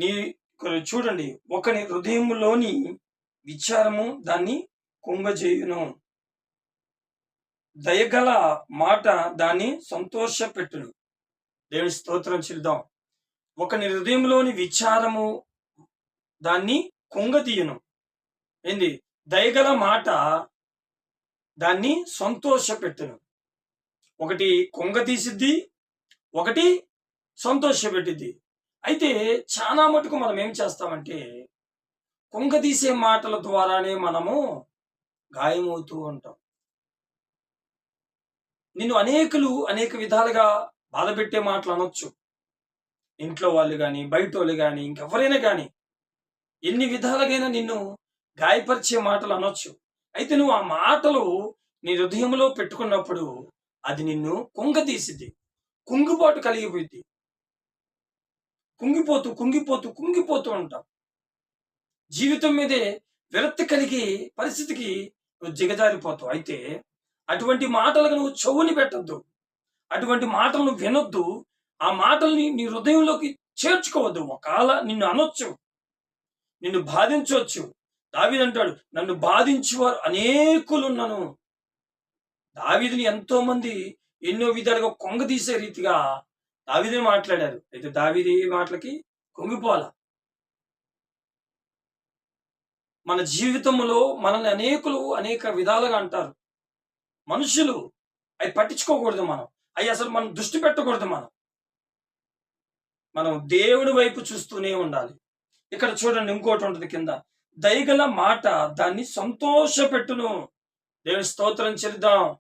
నీ చూడండి ఒకని హృదయంలోని విచారము దాన్ని కుంగజేయును. దయగల మాట దాన్ని సంతోషపెట్టును. దేవుని స్తోత్రం చెల్దాం ఒకని హృదయంలోని విచారము దాన్ని కుంగతీయును ఏంది? దయగల మాట దాన్ని సంతోషపెట్టును. ఒకటి కొంగ తీసిద్ది ఒకటి సంతోషపెట్టిద్ది. అయితే చాలా మటుకు మనం ఏం చేస్తామంటే కుంగదీసే తీసే మాటల ద్వారానే మనము గాయమవుతూ ఉంటాం. నిన్ను అనేకులు అనేక విధాలుగా బాధపెట్టే మాటలు అనొచ్చు. ఇంట్లో వాళ్ళు కానీ బయట వాళ్ళు కానీ ఇంకెవరైనా కానీ ఎన్ని విధాలుగైనా నిన్ను గాయపరిచే మాటలు అనొచ్చు. అయితే నువ్వు ఆ మాటలు నీ హృదయంలో పెట్టుకున్నప్పుడు అది నిన్ను కుంగ తీసిద్ది. కుంగిపోటు కలిగిపోయింది కుంగిపోతూ కుంగిపోతూ కుంగిపోతూ ఉంటాం జీవితం మీదే విరక్తి కలిగి పరిస్థితికి నువ్వు దిగజారిపోతావు. అయితే అటువంటి మాటలకు నువ్వు చెవుని పెట్టద్దు. అటువంటి మాటలను వినొద్దు. ఆ మాటల్ని నీ హృదయంలోకి చేర్చుకోవద్దు. ఒకవేళ నిన్ను అనొచ్చు నిన్ను బాధించవచ్చు దావీదంటాడు నన్ను బాధించేవారు అనేకులున్నను. దావీదుని ఎంతో మంది ఎన్నో విధాలుగా కొంగ తీసే రీతిగా దావిదే మాట్లాడారు. అయితే దావిది మాటలకి కొంగిపోవాల? మన జీవితంలో మనల్ని అనేకులు అనేక విధాలుగా అంటారు. మనుషులు అవి పట్టించుకోకూడదు మనం. అవి అసలు మనం దృష్టి పెట్టకూడదు మనం. మనం దేవుడి వైపు చూస్తూనే ఉండాలి. ఇక్కడ చూడండి ఇంకోటి ఉంటుంది కింద. దయగల మాట దాన్ని సంతోషపెట్టును. దేవుని స్తోత్రం చెల్లిద్దాం.